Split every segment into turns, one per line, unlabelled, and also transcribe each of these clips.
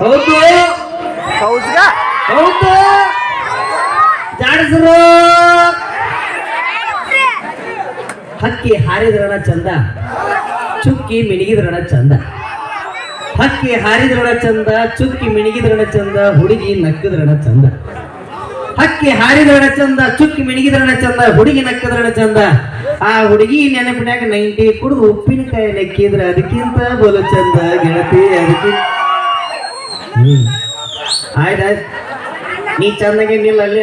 ಹೌದು.
ಹೌದ್ಗ
ಹೌದು. ಜಾಡಿಸ್ರು. ಹಕ್ಕಿ ಹಾರಿದ್ರಣ ಚಂದ. ಚುಕ್ಕಿ ಮಿಣಗಿದ್ರಣ ಚಂದ. ಹಕ್ಕಿ ಹಾರಿದ್ರಣ ಚಂದ ಚುಕ್ಕಿ ಮಿಣಗಿದ್ರಣ ಚಂದ ಹುಡುಗಿ ನಕ್ಕದ್ರಣ ಚಂದ. ಹಕ್ಕಿ ಹಾರಿದ್ರಣ ಚಂದ ಚುಕ್ಕಿ ಮಿಣಗಿದ್ರಣ ಚಂದ ಹುಡುಗಿ ನಕ್ಕದ್ರಣ ಚಂದ. ಆ ಹುಡುಗಿ ನೆನಪಿನ್ಯಾಗ ನೈಂಟಿ ಕುಡಿದು ಉಪ್ಪಿನಕಾಯಿ ನೆಕ್ಕಿದ್ರ ಅದಕ್ಕಿಂತ ಬಲು ಚಂದ ಗೆಳತಿ ಅದಕ್ಕಿಂತ ಹ್ಮ್. ಆಯ್ತಾಯ್ತು ನೀ ಚೆನ್ನಾಗಿ ನಿಲ್ಲ ಅಲ್ಲಿ.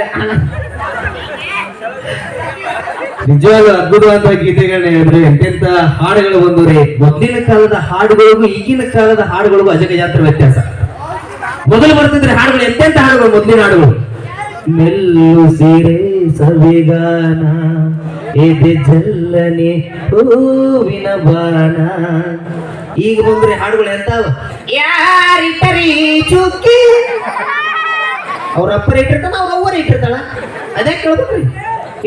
ನಿಜವಾದ ಅದ್ಭುತವಾದ ಗೀತೆಗಳನ್ನ ಹೇಳಿದ್ರೆ. ಎಂತೆಂತ ಹಾಡುಗಳು ಬಂದವ್ರಿ. ಮೊದಲಿನ ಕಾಲದ ಹಾಡುಗಳಿಗೂ ಈಗಿನ ಕಾಲದ ಹಾಡುಗಳಿಗೂ ಅಜಗ ಜಾತ್ರೆ ವ್ಯತ್ಯಾಸ. ಮೊದಲು ಬರ್ತಿದ್ರೆ ಹಾಡುಗಳು ಎಂತೆಂತ ಹಾಡುಗಳು? ಮೊದಲಿನ ಹಾಡುಗಳು. ಮೆಲ್ಲು ಸೀರೆ ಸವಿಗಾನ, ಎದೆ ಜಲ್ಲನೆ ಹೂವಿನ ಬಾಣ. ಈಗ ಬಂದ್ರೆ ಹಾಡುಗಳು ಎಂತಾವ? ಯಾರಿಟ್ಟರಿ ಚುಕ್ಕಿ? ಅವ್ರ ಅಪ್ಪರ ಇಟ್ಟಿರ್ತಾನ ಅವ್ರ ಅವ್ವರ ಇಟ್ಟಿರ್ತಾಳ. ಅದೇ ಕೇಳ್ಬೇಕ್ರಿ.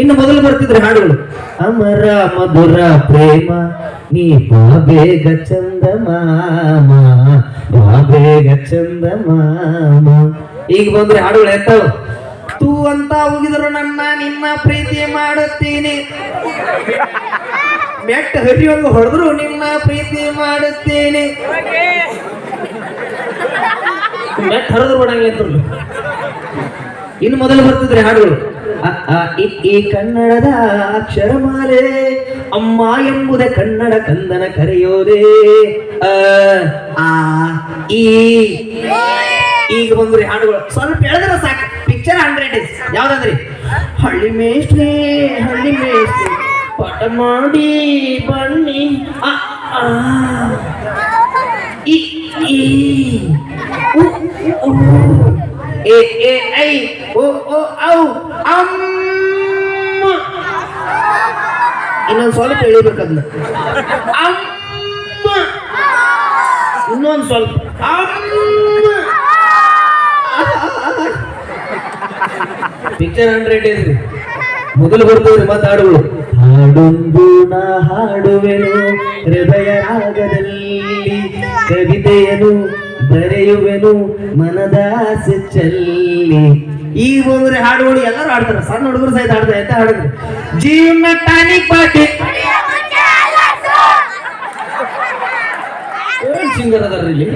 ಇನ್ನು ಮೊದಲು ಬರ್ತಿದ್ರೆ ಹಾಡುಗಳು. ಅಮರ ಮಧುರ ಪ್ರೇಮ ನೀ ಬಾಬೇಗ ಚಂದ ಮಾಮ ಬಾಬೇಗ ಚಂದ ಮಾಮ. ಈಗ ಬಂದ್ರೆ ಹಾಡುಗಳು ಎಂತಾವ? ತೂ ಅಂತ ಹೋಗಿದ್ರು ನನ್ನ ನಿನ್ನ ಪ್ರೀತಿ ಮಾಡುತ್ತೀನಿ. ಮೆಟ್ಟ ಹರಿಯುವಂಗ ಹೊಡೆದ್ರು ನಿಮ್ಮ ಪ್ರೀತಿ ಮಾಡುತ್ತೇನೆ. ಮೆಟ್ಟ ಹರಿದ್ರು ಅಂತ ಇನ್ನು ಮೊದಲು ಬರ್ತಿದ್ರೆ ಹಾಡುಗಳು. ಈ ಕನ್ನಡದ ಅಕ್ಷರಮಾಲೆ ಅಮ್ಮ ಎಂಬುದೇ ಕನ್ನಡ ಕಂದನ ಕರೆಯೋದೇ. ಆ ಈ. ಈಗ ಬಂದ್ರಿ ಹಾಡುಗಳು. ಸ್ವಲ್ಪ ಹೇಳಿದ್ರೆ ಸಾಕು. ಪಿಕ್ಚರ್ ಹಂಡ್ರೆಡ್ ಇಸ್ ಯಾವ್ದಂದ್ರಿ? ಹಳ್ಳಿ ಮೇಷ್ಟ್ರಿ ಹಳ್ಳಿ ಮೇಷ್ಟ್ರಿ. ಪಾಠ ಮಾಡಿ ಬನ್ನಿ. ಎ ಎ, ಐ, ಓ ಓ ಅಮ್ಮ ಇನ್ನೊಂದು ಸ್ವಲ್ಪ ಹೇಳಿಬೇಕದ್ನ ಅಮ್ಮ ಇನ್ನೊಂದು ಸ್ವಲ್ಪ. ಪಿಕ್ಚರ್ ಹಂಡ್ರೆಡ್ ಏನ್ರಿ ಮೊದಲು ಬರ್ತದ್ರಿ ಮತ್ತೆ ಹಾಡುಗಳು ಹಾಡೊಂದು ನಾ ಹಾಡುವೆನು ಹೃದಯ ರಾಗದಲ್ಲಿ ಕವಿತೆಯನು ಬರೆಯುವೆನು ಮನದಾಸೆ ಚಲ್ಲಿ. ಈ ಹೋದ್ರೆ ಹಾಡುಗಳು ಎಲ್ಲರೂ ಹಾಡ್ತಾರೆ ಸಣ್ಣ ಹುಡುಗರು ಸಹಿತ ಹಾಡ್ತಾರೆ ಅಂತ ಹಾಡಿದ್ರು? ಜೀವನ ಟಾನಿಕ್ ಪಾಟಿ. ಸಿಂಗರ್ ಅದಾರ ಇಲ್ಲಿ?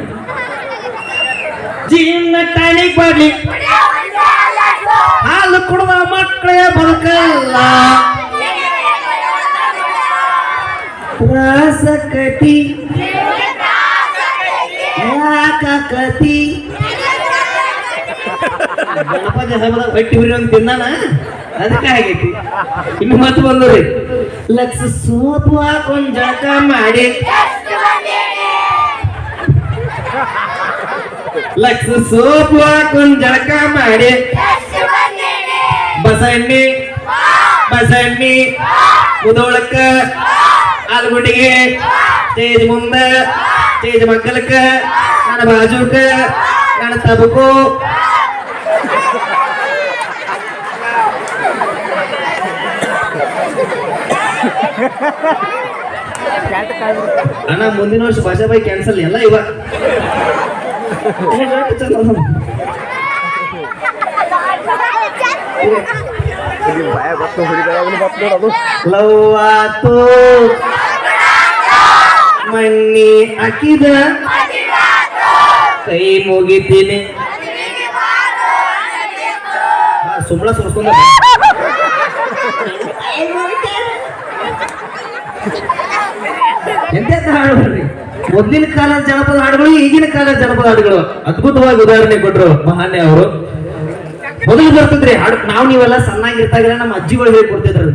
ಜೀವನ ಟಾನಿಕ್ ಪಾಟಿ. ಹಾಲು ಕುಡಿದ ಮಕ್ಕಳೇ ಬದುಕಲ್ಲ. ರಾಸಕತಿ ಯಾಕಕತಿ? ಗಣಪತಿ ಹಬ್ಬದ ಹೊಟ್ಟಿ ಒಂದು ತಿನ್ನಾನ ಅದಕ್ಕೆ ಆಗೈತಿ. ಇನ್ನು ಮತ್ತೆ ಬಂದ್ರಿ ಲಕ್ಷ ಸೋಪು ಹಾಕೊಂಡ್ ಜಳಕ ಮಾಡಿ. ಲಕ್ಷ ಸೋಪು ಹಾಕೊಂಡ್ ಜಳಕ ಮಾಡಿ. ಬಸಣ್ಣಿ. ಬಸಣ್ಣಿ. ಮುದೋಳಕ್ಕ. ಆಲೂಗುಡ್ಡಿಗೆ ಸ್ಟೇಜ್ ಮುಂದ ಸ್ಟೇಜ್ ಮಕ್ಕಳಕ್ಕ ನನ್ನ ಬಾಜುಕ ನನ್ನ ತಬಕು ಅಣ್ಣ ಮುಂದಿನ ವರ್ಷ ಭಾಷಾ ಬಾಯಿ ಕ್ಯಾನ್ಸಲ್ ಎಲ್ಲ ಇವ
ಭಯ ಬತ್ತು
ಮಣ್ಣಿ ಹಾಕಿದ? ಕೈ ಮುಗಿತೀನಿ. ಸುಮ್ಮಳ ಸುರ್ಸ್ಕೊಂಡ ಎಂತ ಹಾಡುಗಳ್ರಿ ಮೊದಲಿನ ಕಾಲದ ಜನಪದ ಹಾಡುಗಳು, ಈಗಿನ ಕಾಲದ ಜನಪದ ಹಾಡುಗಳು. ಅದ್ಭುತವಾಗಿ ಉದಾಹರಣೆ ಕೊಟ್ರು ಮಹಾನ್ಯ ಅವರು. ಮೊದಲು ಬರ್ತಿದ್ರಿ, ಹಾಡು ನಾವು ನೀವೆಲ್ಲ ಸಣ್ಣಾಗಿರ್ತಾಗಿಲ್ಲ ನಮ್ಮ ಅಜ್ಜಿಗಳು ಹೇಳಿ ಕೊಡ್ತಿದ್ರು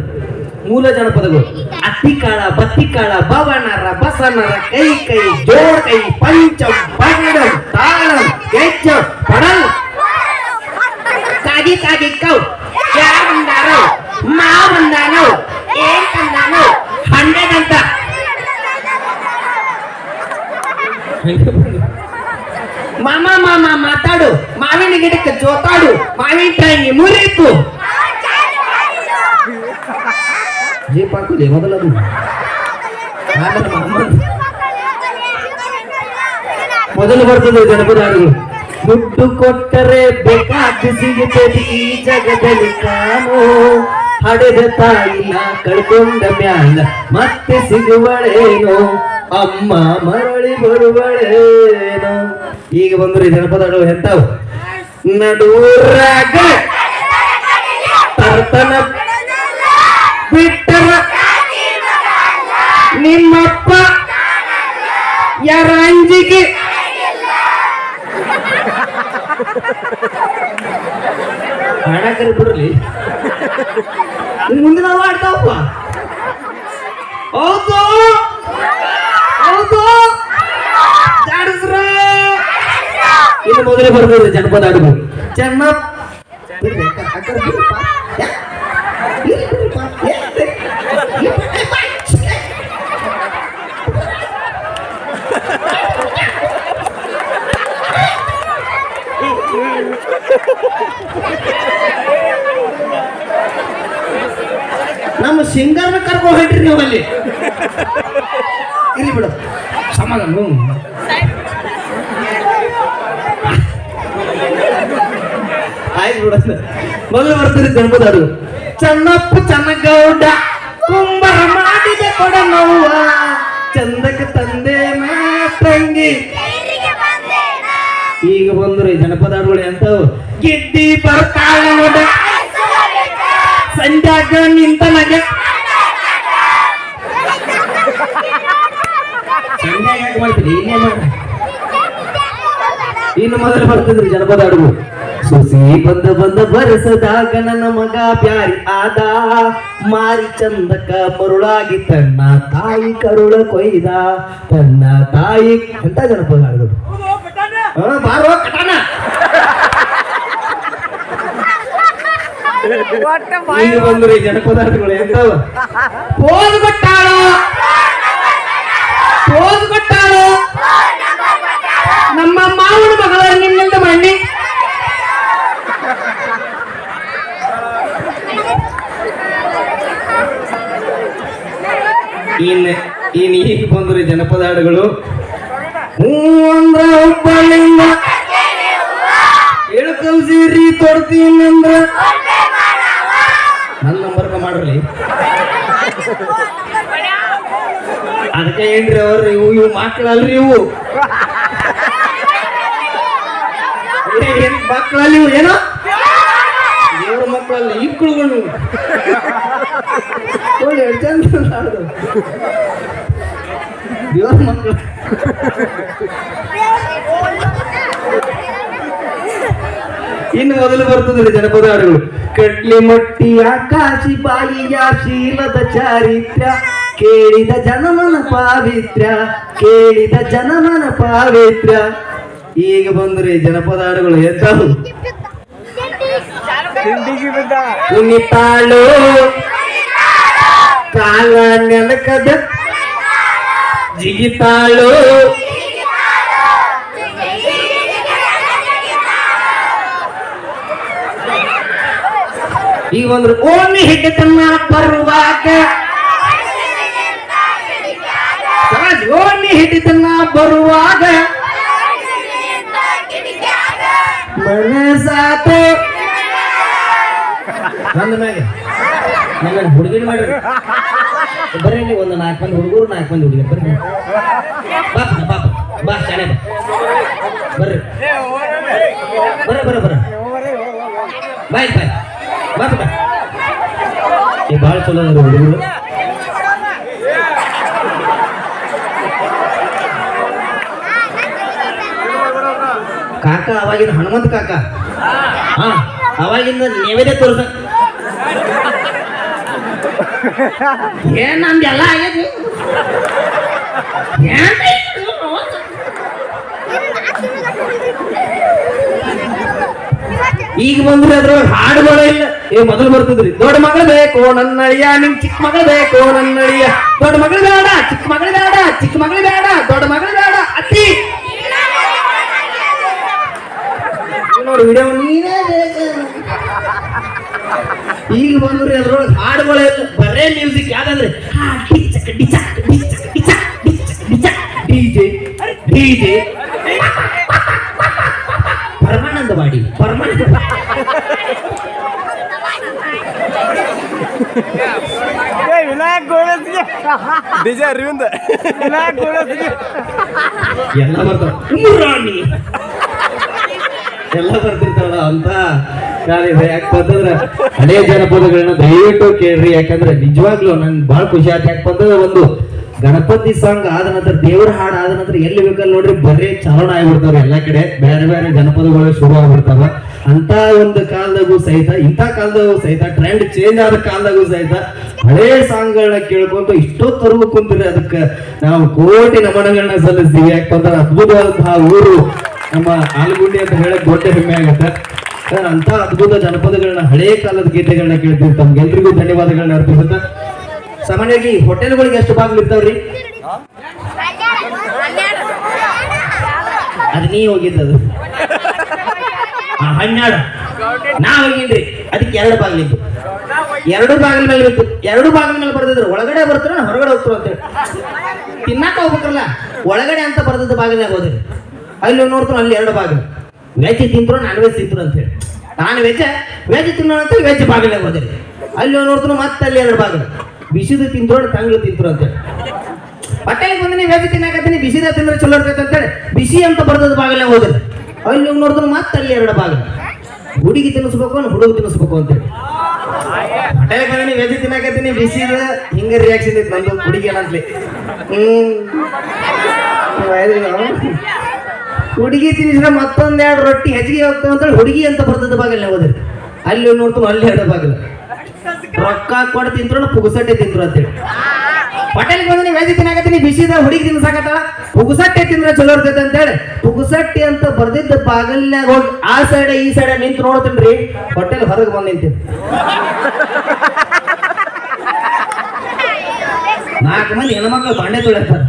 ಮೂಲ ಜನಪದಗಳು. ಅತ್ತಿ ಕಾಳ, ಬತ್ತಿ ಕಾಳ ಬವನರ ಬಸನರ, ಕೈ ಕೈ ಜೋಡ್ ಕೈ, ಪಂಚ ಪಂಡ ತಾಳ ಗೆಜ್ಜ ಪಡಲ್ ಕಾಗಿ ಕಾಗಿ ಕೌ. ಯಾರ್ ಬಂದಾರೋ ಮಾ ಬಂದಾನೋ ಏನ್ ತಂದಾನೋ ಹಂಡ್ರೆಡ್ ಅಂತ ಮಾಮ ಮಾಮ, ಮಾತಾಡು. ಮಾವಿನ ಗಿಡಕ್ಕೆ ಜೋತಾಡು. ಮಾವಿನಕಾಯಿ ಮುರಿತು. ಜೀಪ್ ಹಾಕುಲಿ ಮೊದಲದು ಮೊದಲು ಬರ್ತದೆ ಜನಪದ ಹಾಡುಗಳು ದುಡ್ಡು ಕೊಟ್ಟರೆ ಬೇಕಾದ ಸಿಗುತ್ತದೆ ಈ ಜಗದಲ್ಲಿ ಕಾನು ಹಡೆದ ತಾಯಿನ ಕಳ್ಕೊಂಡ ಮ್ಯಾಲ ಮತ್ತೆ ಸಿಗುವಳೇನೋ. ಅಮ್ಮ ಮರಳಿ ಬರುವಳೇನು. ಈಗ ಬಂದ್ರಿ ಜನಪದ ಹಾಡು ಎಂತಾವು ನಡೂರಾಗ ತರ್ತನ ಬಿಟ್ಟರ ನಿಮ್ಮಪ್ಪ ಯಾರ ಅಂಜಿಗೆ ಹಾಡಕರಿ ಬಿಡ್ರಿ. ಮುಂದೆ ನಾವು ಆಡ್ತಾವಪ್ಪ. ಹೌದು. ಹೌದು. ಜಾಡಿಸ್ರ. ಇನ್ನು ಮೊದಲೇ ಬರ್ತದೆ ಜನಪದ ಹಾಡುಗಳು ಚೆನ್ನ ನಮ್ಮ ಸಿಂಗರ್ನ ಕರ್ಕೊ ಹೊಂಟ್ರಿ ನೀವು ಅಲ್ಲಿ. ಇಲ್ಲಿ ಬಿಡು. ಸಮಾಧಾನ. ಆಯ್ತು ಬಿಡ ಮೊದಲು ಬರ್ತೀರಿ ಹಾಡು ಚನ್ನಪ್ಪ ಚನ್ನಗೌಡ ಕುಂಬರ ಮಾಡಿದೆ ಕೊಡ ನೋವ ಚಂದಕ್ಕೆ ತಂದೆ ನಾ ತಂಗಿ ಈಗ ಬಂದ್ರಿ ಜನಪದ ಹಾಡುಗಳು ಎಂತವು ಗಿಡ್ಡಿ ಬರ್ತಾಳ ನೋಡ. ಸಂಜಾಗ ನಿಂತ ನಗ ಸಂಜಾಗ ಯಾಕೆ ಮಾಡ್ತೀರಿ? ಇಲ್ಲೇ ಮಾಡ್ರಿ ಇನ್ನು ಮೊದಲು ಬರ್ತಿದ್ರಿ ಜನಪದ ಅಡುಗು ಸುಸಿ ಬಂದ ಬಂದ ಬರಸದಾಗ ನನ್ನ ಮಗ ಬ್ಯಾರಿ ಆದ. ಮಾರಿ ಚಂದಕ ಮರುಳಾಗಿ ತನ್ನ ತಾಯಿ ಕರುಳ ಕೊಯ್ದ. ತನ್ನ ತಾಯಿ ಅಂತ ಜನಪದ ಹಾಡುಗಳು? ಹಾ ಬಾರೋ ಕಟಾನ. ಬಂದ್ರಿ ಎಂತಾವ ಕೊಟ್ಟಾಳು. ಕೊಟ್ಟಾಳು. ನಮ್ಮ ಮಾವನ ಮಗಳ ನಿನ್ನಿಂದ ಮಣ್ಣಿ ಇನ್ ಇನ್ ಈಗ ಬಂದ್ರಿ ಜನಪದ ಹಾಡುಗಳು ಹೂ ಅಂದ್ರ ಹುಬ್ಬಳ್ಳಿಂದ ಇಳ್ಕಲ್ಸಿರಿ ತೊಡ್ತೀನಿ ಅಂದ್ರ ನನ್ನ ನಂಬರ್ಕ ಮಾಡ್ರಿ ಅದಕ್ಕೆ ಏನ್ರಿ ಅವ್ರಿ ಇವು ಇವು. ಮಕ್ಕಳಲ್ರಿ ಇವು ಮಕ್ಕಳಲ್ಲಿ ಇವು ಏನೋ? ದೇವ್ರ ಮಕ್ಕಳಲ್ಲಿ ಇಕ್ಕಳುಗಳು ನೀವು. ದೇವ್ರ ಮಕ್ಕಳು. ಇನ್ನು ಮೊದಲು ಬರ್ತದ್ರಿ ಜನಪದ ಹಾಡುಗಳು ಕಟ್ಲಿ ಮಟ್ಟಿ ಆಕಾಶಿ ಬಾಯಿಯ ಶೀಲದ ಚಾರಿತ್ರ್ಯ, ಕೇಳಿದ ಜನಮನ ಪಾವಿತ್ರ್ಯ, ಕೇಳಿದ ಜನಮನ ಪಾವಿತ್ರ್ಯ. ಈಗ ಬಂದ್ರಿ ಜನಪದ ಹಾಡುಗಳು ಎಂತಾವು ಕುಣಿತಾಳು. ಕಾಲ ನೆಲಕದ ಜಿಗಿತಾಳು. ಈಗ ಒಂದು ಓಣಿ ಹಿಡಿತನ್ನ ಬರುವಾಗ. ಓಣಿ ಹಿಡಿತನ್ನ ಬರುವಾಗ. ಮನಸಾತು ಬಂದ ಮ್ಯಾಗೆ ನನ್ನ ಹುಡುಗಿನ ಮಾಡ್ರಿ ಬರ್ರಿ ನೀವು ಒಂದು ನಾಲ್ಕು ಮಂದಿ ಹುಡುಗರು, ನಾಲ್ಕು ಮಂದಿ ಹುಡುಗಿ ಬರ್ರಿ. ಬಾಪ ಬಾಪ ಬಾ ಶಾಣೆ ಬಾ. ಬರ್ರಿ. ಬರ್ರಿ ಬರ್ರಿ ಬರ್ರಿ. ಬಾಯ್ ಬಾಯ್. ಈ ಭಾಳ ಚಲೋ ಅಂದ್ರೆ ಹುಡುಗರು. ಕಾಕ ಅವಾಗಿನ ಹನುಮಂತ ಕಾಕ. ಹಾ, ಅವಾಗಿಂದ ನೈವೇದ್ಯ ತೋರ್ಸ. ಏನ್ ನಮ್ದೆಲ್ಲ ಆಗೈತಿ ಏನ್ ಈಗ ಬಂದ್ರಿ ಅದ್ರೊಳಗೆ ಹಾಡುಗಳೇ ಇಲ್ಲ ಏ ಮೊದಲು ಬರ್ತದ್ರಿ ದೊಡ್ಡ ಮಗಳು ಬೇಕು ನನ್ನ ಅಳಿಯ ನಿಮ್ ಚಿಕ್ಕ ಮಗಳು ಬೇಕು ನನ್ನ ಅಳಿಯ ದೊಡ್ಡ ಮಗಳು ಬೇಡ ಚಿಕ್ಕ ಮಗಳು ಬೇಡ ಚಿಕ್ಕ ಮಗಳು ಬೇಡ ದೊಡ್ಡ ಮಗಳು ಬೇಡ ಅತ್ತಿ ಇವ್ ನೋಡು ವಿಡಿಯೋ ನೀನೇ ಬೇಕು ಈಗ ಬಂದ್ರಿ ಅದ್ರೊಳಗೆ ಹಾಡುಗಳೇ ಇಲ್ಲ ಬರೇ ಮ್ಯೂಸಿಕ್ ಯಾವ್ದಂದ್ರೆ ಡಿಜೆ ಡಿಜೆ
ಗೋಳಸ್ಗೆ ಡಿಜೆ ಅರವಿಂದ.
ಎಲ್ಲ ಬರ್ತಾವ ಮುರಾಣಿ ಎಲ್ಲ ಬರ್ತಿರ್ತಾಳ ಅಂತ ಕಾರ್ಯ ಯಾಕಂತಂದ್ರ ಹಳೆಯ ಜನಪದಗಳನ್ನ ದಯವಿಟ್ಟು ಕೇಳ್ರಿ ಯಾಕಂದ್ರೆ ನಿಜವಾಗ್ಲೂ ನಂಗೆ ಬಹಳ ಖುಷಿ ಆಯ್ತು. ಯಾಕಂತಂದ್ರೆ ಒಂದು ಗಣಪತಿ ಸಾಂಗ್ ಆದ ನಂತರ, ದೇವ್ರ ಹಾಡು ಆದ ನಂತರ ಎಲ್ಲಿ ಬೇಕಲ್ಲಿ ನೋಡ್ರಿ ಬರೀ ಚಾಲನ ಆಗ್ಬಿಡ್ತಾವ ಎಲ್ಲಾ ಕಡೆ. ಬೇರೆ ಬೇರೆ ಜನಪದಗಳು ಶುರು ಆಗ್ಬಿಡ್ತಾವ. ಅಂತ ಒಂದು ಕಾಲದಾಗೂ ಸಹಿತ, ಇಂಥ ಕಾಲದಾಗೂ ಸಹಿತ ಟ್ರೆಂಡ್ ಚೇಂಜ್ ಆದ ಕಾಲದಾಗೂ ಸಹಿತ ಹಳೇ ಸಾಂಗ್ಗಳನ್ನ ಕೇಳ್ಕೊಂಡು ಇಷ್ಟೊತ್ತರೆಗೂ ಕುಂತಿರಿ. ಅದಕ್ಕೆ ನಾವು ಕೋಟಿ ನಮನಗಳನ್ನ ಸಲ್ಲಿಸ್ತೀವಿ. ಯಾಕಂದ್ರೆ ಅದ್ಭುತವಾದಂತಹ ಊರು. ನಮ್ಮ ಆಲಗುಂಡಿ ಅಂತ ಹೇಳಕ್ ದೊಡ್ಡ ಹೆಮ್ಮೆ ಆಗುತ್ತೆ. ಅಂತ ಅದ್ಭುತ ಜನಪದಗಳನ್ನ ಹಳೇ ಕಾಲದ ಗೀತೆಗಳನ್ನ ಕೇಳ್ತೀವಿ. ತಮ್ಗೆಲ್ರಿಗೂ ಧನ್ಯವಾದಗಳನ್ನ ಅರ್ಪಿಸುತ್ತಾ ಸಾಮಾನ್ಯವಾಗಿ ಹೋಟೆಲ್ಗಳಿಗೆ ಎಷ್ಟು ಬಾಗಿಲು ಇರ್ತಾವ್ರಿ? ಅದು ನೀ ಹೋಗಿದ್ದದು. ಹನ್ನೆರಡು. ನಾ ಹೋಗಿನ್ರಿ ಅದಕ್ಕೆ ಎರಡು ಬಾಗಿಲಿದ್ದು ಎರಡು ಬಾಗಿಲ ಮೇಲೆ ಇತ್ತು ಎರಡು ಬಾಗಿಲ ಮೇಲೆ ಬರ್ದಿದ್ರು. ಒಳಗಡೆ ಬರ್ತಾರ, ಹೊರಗಡೆ ಹೋಗ್ತಾರ ಅಂತೇಳಿ ತಿನ್ನಾಕ ಹೋಗ್ಬೇಕಲ್ಲ. ಒಳಗಡೆ ಅಂತ ಬರ್ದದ್ದು ಬಾಗಿಲಾಗ ಹೋದ್ರಿ ಅಲ್ಲಿ ನೋಡ್ತಾರ, ಅಲ್ಲಿ ಎರಡು ಬಾಗಿಲು ವೆಜ್ ತಿಂತರು ನಾನ್ ವೆಜ್ ತಿಂತರು ಅಂತ ಹೇಳಿ. ನಾನ್ ವೆಜ್ ವೆಜ್ ತಿನ್ನೋಣ ಅಂತ ವೆಜ್ ಬಾಗಿಲಾಗ ಹೋದ್ರಿ ಅಲ್ಲಿ ನೋಡ್ತಾರ ಮತ್ತೆ ಅಲ್ಲಿ ಎರಡು ಬಾಗಿಲು ಬಿಸಿದು ತಿಂದ್ರು ತಂಗ್ಳು ತಿಂತರು ಅಂತ ಹೊಟ್ಟೆಗೆ ಬಂದಿನಿ ವೆಜ್ ತಿನ್ನಾಕತ್ತೀನಿ, ಬಿಸಿದ ತಿಂದ್ರೆ ಚಲೋ ಇರ್ತೈತೆ ಅಂತೇಳಿ ಬಿಸಿ ಅಂತ ಬರ್ದದ ಬಾಗಿಲ ಹೋದ್ರೆ ಅಲ್ಲಿ ಹೋಗಿ ನೋಡಿದ್ರು ಮತ್ತೆ ಅಲ್ಲಿ ಎರಡು ಬಾಗಿಲು. ಹುಡುಗಿ ತಿನ್ನಿಸ್ಬೇಕು ಅವ್ನು ಹುಡುಗ ತಿನ್ನಿಸ್ಬೇಕು ಅಂತೇಳಿ ಹೊಟ್ಟೆಗೆ ಬಂದಿನಿ ವೆಜ್ ತಿನ್ನಾಕತ್ತೀನಿ ಬಿಸಿ ಹಿಂಗ ರಿಯಾಕ್ಷನ್ ಇತ್ತು ನಂದು ಹುಡುಗಿ ಅನ್ನಿಸ್ಲಿ ನಾವು. ಹುಡುಗಿ ತಿನ್ನಿಸಿದ್ರೆ ಮತ್ತೊಂದೆರಡು ರೊಟ್ಟಿ ಹೆಚ್ಚಿಗೆ ಹೋಗ್ತಾವ ಅಂತೇಳಿ ಹುಡುಗಿ ಅಂತ ಬರ್ತದ ಬಾಗಿಲ್ಲ ಹೋದ್ರೆ ಅಲ್ಲಿ ನೋಡ್ತು ಅಲ್ಲಿ ಎರಡು ಬಾಗಿಲು. ರೊಕ್ಕ ಕೊಡ್ ತಿಂದ್ರು ಪುಗುಸಟ್ಟೆ ತಿಂದ್ರು ಅಂತೇಳಿ ಹೋಟೆಲ್ಗೆ ಬಂದ್ರೆ ವೆಜ್ ತಿನ್ನಾಕತ್ತೀನಿ ಬಿಸಿದ ಹುಡುಗಿ ತಿನ್ಸಾಕತ್ತ ಪುಗುಸಟ್ಟೆ ತಿಂದ್ರೆ ಚಲೋ ಇರ್ತೈತೆ ಅಂತೇಳಿ ಪುಗುಸಟ್ಟಿ ಅಂತ ಬರ್ದಿದ್ದ ಬಾಗಲ್ನಾಗ ಹೋಗಿ ಆ ಸೈಡ್ ಈ ಸೈಡ್ ನಿಂತು ನೋಡ್ತೀನಿ ಹೋಟೆಲ್ ಹೊರಗೆ ಬಂದ್ ನಿಂತೀನಿ ನಾಲ್ಕು ಮಂದಿ ಹೆಣ್ಮಕ್ಳು ಬಾಂಡೆ ತೊಳಿರ್ತಾರ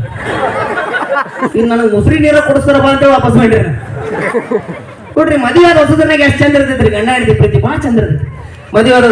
ಈಗ ನನಗೆ ಮುಸ್ರಿ ನೀರು ಕೊಡಿಸ್ತಾರಪ್ಪ ಅಂತ ವಾಪಸ್ ಮಾಡ್ರಿ ನೋಡ್ರಿ, ಮದುವೆ ಆದ ಹೊಸದ್ರನಾಗ ಎಷ್ಟು ಚಂದ ಇರ್ತೈತ್ರಿ ಗಂಡ ಹೆಂಡತಿ ಪ್ರೀತಿ. ಭಾಳ ಚಂದ ಇರ್ತೈತಿ. ಮದುವೆ ಆದ